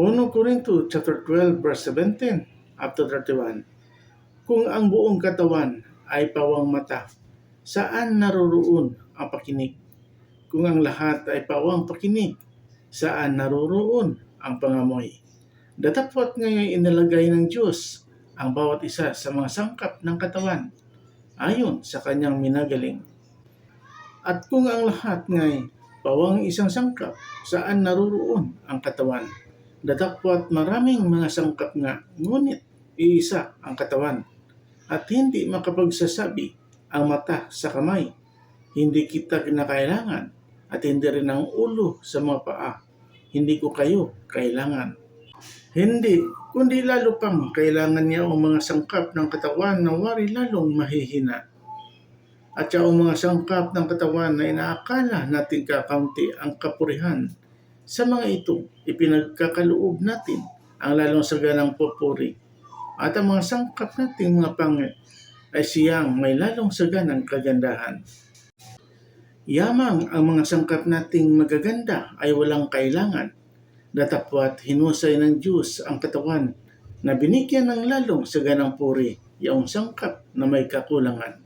1 Corinto chapter 12 verse 17 up to 31. Kung ang buong katawan ay pawang mata, saan naroroon ang pakinig? Kung ang lahat ay pawang pakinig, saan naroroon ang pangamoy? Datapwat ngayon inilagay ng Diyos ang bawat isa sa mga sangkap ng katawan ayon sa kanyang minagaling. At kung ang lahat ngay pawang isang sangkap, saan naroroon ang katawan? Datapwat maraming mga sangkap nga, ngunit iisa ang katawan. At hindi makapagsasabi ang mata sa kamay. Hindi kita kinakailangan at hindi rin ang ulo sa mga paa. Hindi ko kayo kailangan. Hindi, kundi lalo pang kailangan niya ang mga sangkap ng katawan na wari lalong mahihina. At siya ang mga sangkap ng katawan na inaakala natin kakaunti ang kapurihan. Sa mga ito, ipinagkakaloob natin ang lalong saganang pupuri. At ang mga sangkap nating mga pangit ay siyang may lalong saganang kagandahan. Yamang ang mga sangkap nating magaganda ay walang kailangan. Datapwat hinusay ng Diyos ang katawan na binigyan ng lalong saganang puri yung sangkap na may kakulangan.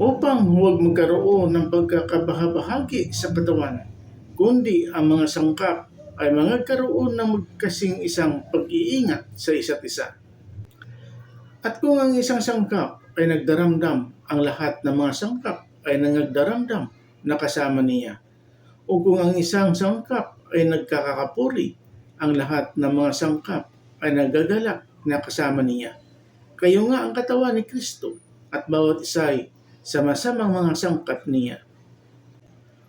Upang huwag magkaroon ng pagkakabahabahagi sa katawan, kundi ang mga sangkap ay magkaroon ng magkasing isang pag-iingat sa isa't isa. At kung ang isang sangkap ay nagdaramdam, ang lahat ng mga sangkap ay nangagdaramdam na kasama niya. O kung ang isang sangkap ay nagkakakapuri, ang lahat ng mga sangkap ay nagagalak na kasama niya. Kayo nga ang katawan ni Kristo at bawat isa ay sama-samang mga sangkap niya.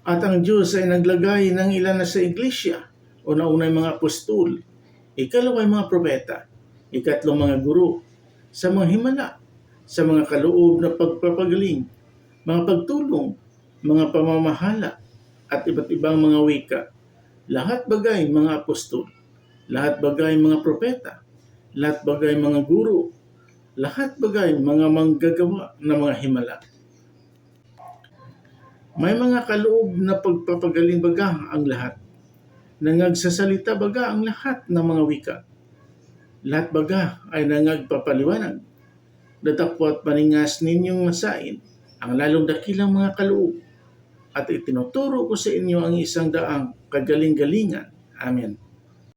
At ang Diyos ay naglagay ng ilan na sa iglesia, una-una mga apostol, ikalawa yung mga propeta, ikatlong mga guro, sa mga himala, sa mga kaloob na pagpapagaling, mga pagtulong, mga pamamahala, at iba't ibang mga wika. Lahat bagay mga apostol, lahat bagay mga propeta, lahat bagay mga guro, lahat bagay mga manggagawa na mga himala. May mga kaloob na pagpapagaling baga ang lahat. Nangagsasalita baga ang lahat ng mga wika. Lahat baga ay nangagpapaliwanag. Datapwat paningas ninyong masain ang lalong dakilang mga kaloob at itinuturo ko sa inyo ang isang daang kagaling-galingan. Amen.